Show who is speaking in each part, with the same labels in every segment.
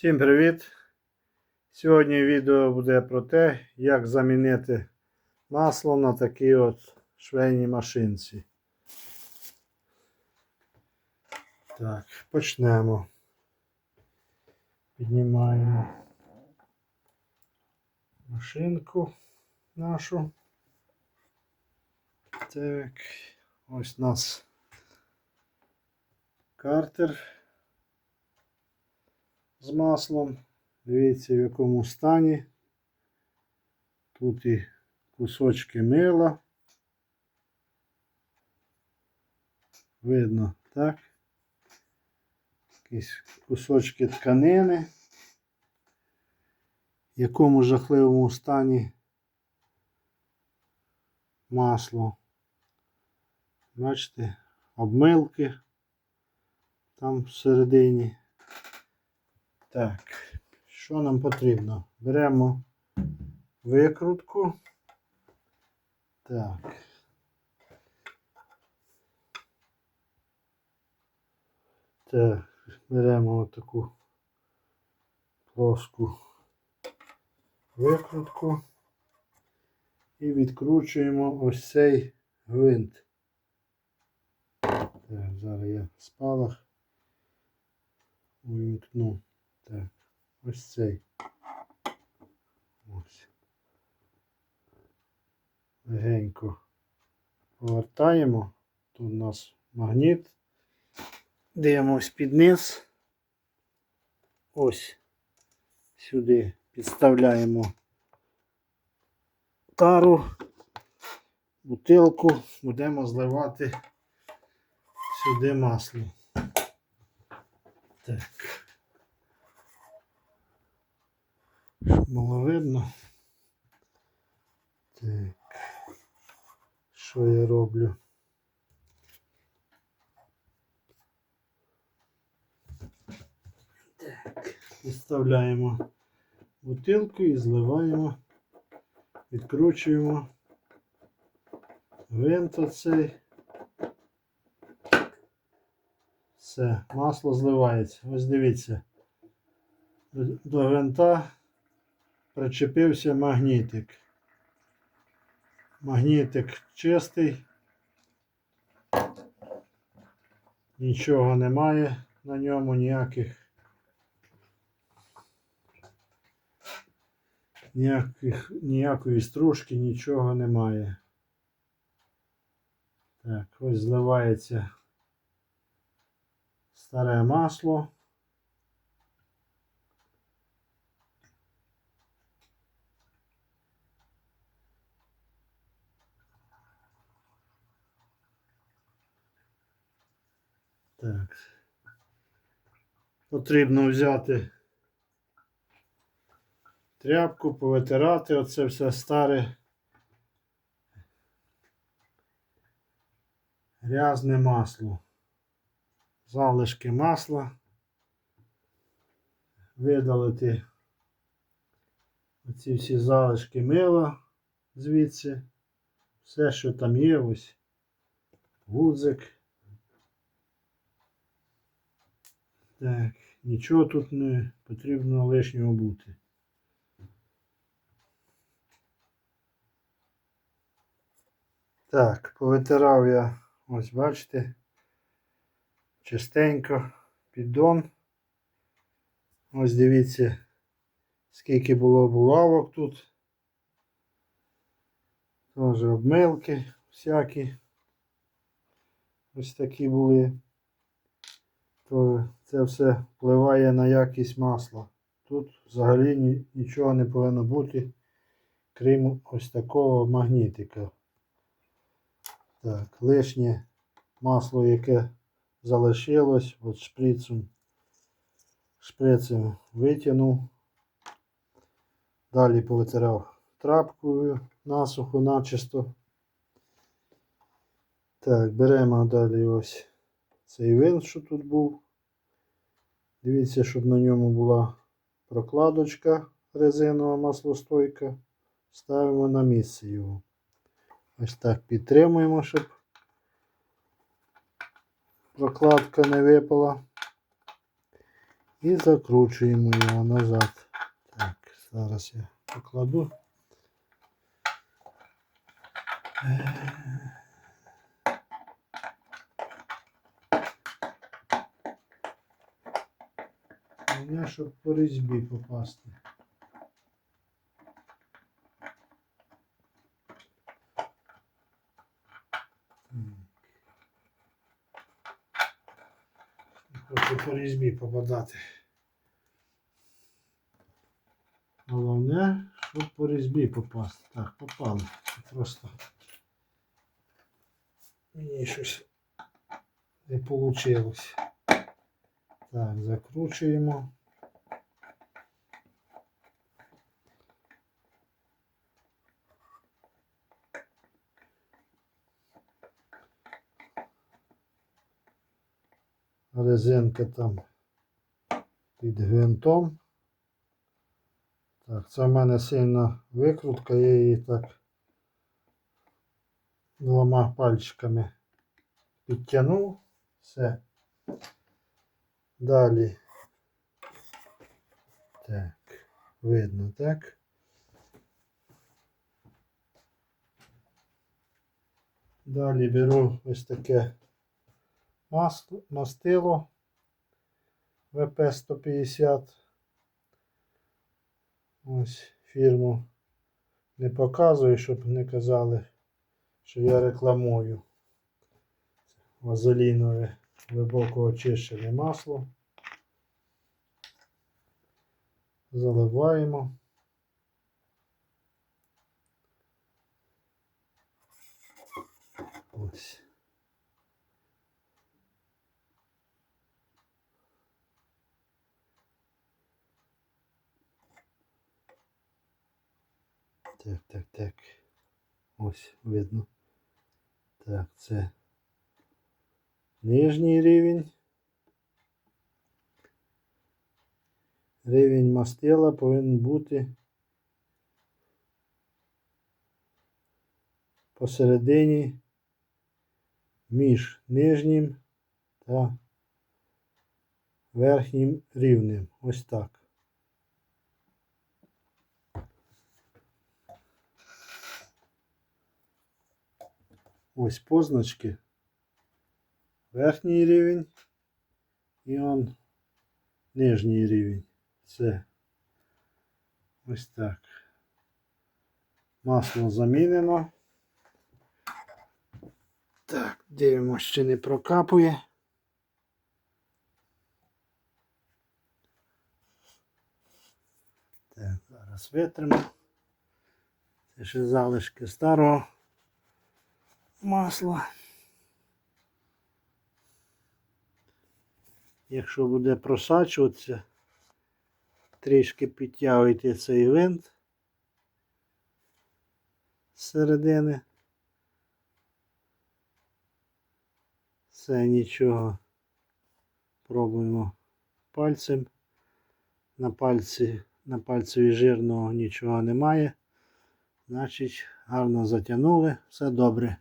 Speaker 1: Всім привіт! Сьогодні відео буде про те, як замінити масло на такій от швейній машинці. Так, почнемо. Піднімаємо машинку нашу. Так, ось у нас картер з маслом. Дивіться, в якому стані. Тут і кусочки мила. Видно, так? Якісь кусочки тканини. В якому жахливому стані масло. Бачите, обмилки там всередині. Так, що нам потрібно? Беремо викрутку. Так. Так, беремо таку плоску викрутку і відкручуємо ось цей гвинт. Так, зараз я спалах увімкну. Так, ось цей. Ось. Легенько повертаємо. Тут у нас магніт. Дивимось під низ. Ось сюди підставляємо тару, бутилку, будемо зливати сюди масло. Так. Щоб було видно. Так. Що я роблю? Так. Підставляємо бутилку і зливаємо, відкручуємо винт оцей. Все, масло зливається. Ось дивіться. До винта причепився магнітик. Магнітик чистий. Нічого немає на ньому, ніяких ніяких, ніякої стружки, нічого немає. Так, ось зливається старе масло. Так. Потрібно взяти тряпку, повитирати оце все старе грязне масло. Залишки масла. Видалити оці всі залишки мила звідси. Все, що там є, ось гудзик. Так, нічого тут не потрібно лишнього бути. Так, повитирав я, ось бачите, чистенько піддон. Ось дивіться, скільки було булавок тут. Теж обмилки всякі. Ось такі були то це все впливає на якість масла. Тут взагалі нічого не повинно бути, крім ось такого магнітика. Так, лишнє масло, яке залишилось, от шприцем, шприцем витягнув. Далі повитирав трапкою насухо, начисто. Так, беремо далі ось цей винт, що тут був. Дивіться, щоб на ньому була прокладочка резинова маслостойка. Ставимо на місце його. Ось так підтримуємо, щоб прокладка не випала. І закручуємо його назад. Так, зараз я покладу. Головне, щоб по різьбі попасти. Хочу по різьбі попадати. Головне, щоб по різьбі попасти. Так, попали. Просто мені щось не вийшло. Так, закручуємо. Резинка там під гвинтом. Так, це в мене сильна викрутка, я її так двома пальчиками підтягнув. Все. Далі. Так, видно, так? Далі беру ось таке масло, мастило ВП-150. Ось фірму не показую, щоб не казали, що я рекламую. Вазелінове глибоко очищене масло. Заливаємо. Так, так, так. Ось видно. Так, це нижній рівень. Рівень мастила повинен бути посередині між нижнім та верхнім рівнем. Ось так. Ось позначки. Верхній рівень і он нижній рівень. Це ось так. Масло замінено. Так, дивимося, чи не прокапує. Так, зараз витримо. Це ще залишки старого масла. Якщо буде просачуватися, трішки підтягуйте цей винт з середини. Це нічого. Пробуємо пальцем. На пальці, на пальцеві жирного нічого немає. Значить, гарно затягнули, все добре.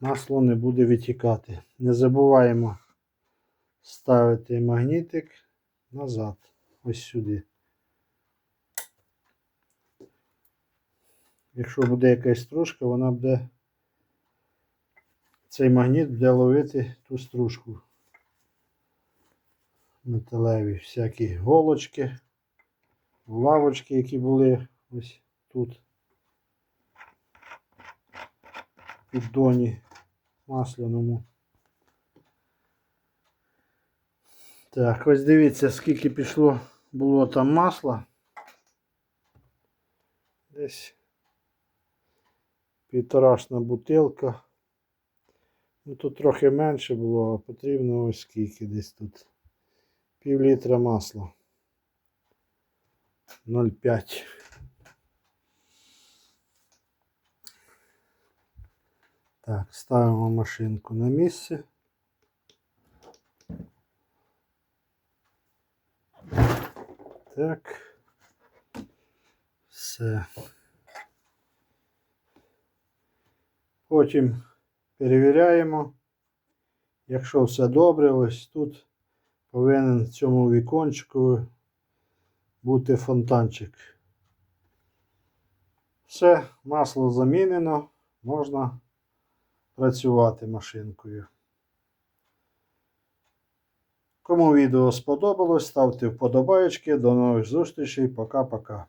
Speaker 1: Масло не буде витікати. Не забуваємо ставити магнітик назад. Ось сюди. Якщо буде якась стружка, вона буде цей магніт буде ловити ту стружку. Металеві всякі голочки, лавочки, які були ось тут. Піддоні масляному. Так, ось дивіться, скільки пішло було там масла. Десь півторашна бутилка. Ну тут трохи менше було, а потрібно ось скільки десь тут. Пів літра масла. 0,5. Так, ставимо машинку на місце. Так. Все. Потім перевіряємо. Якщо все добре, ось тут повинен в цьому вікончику бути фонтанчик. Все, масло замінено, можна працювати машинкою. Кому відео сподобалось, ставте вподобайки. До нових зустрічей. Пока-пока.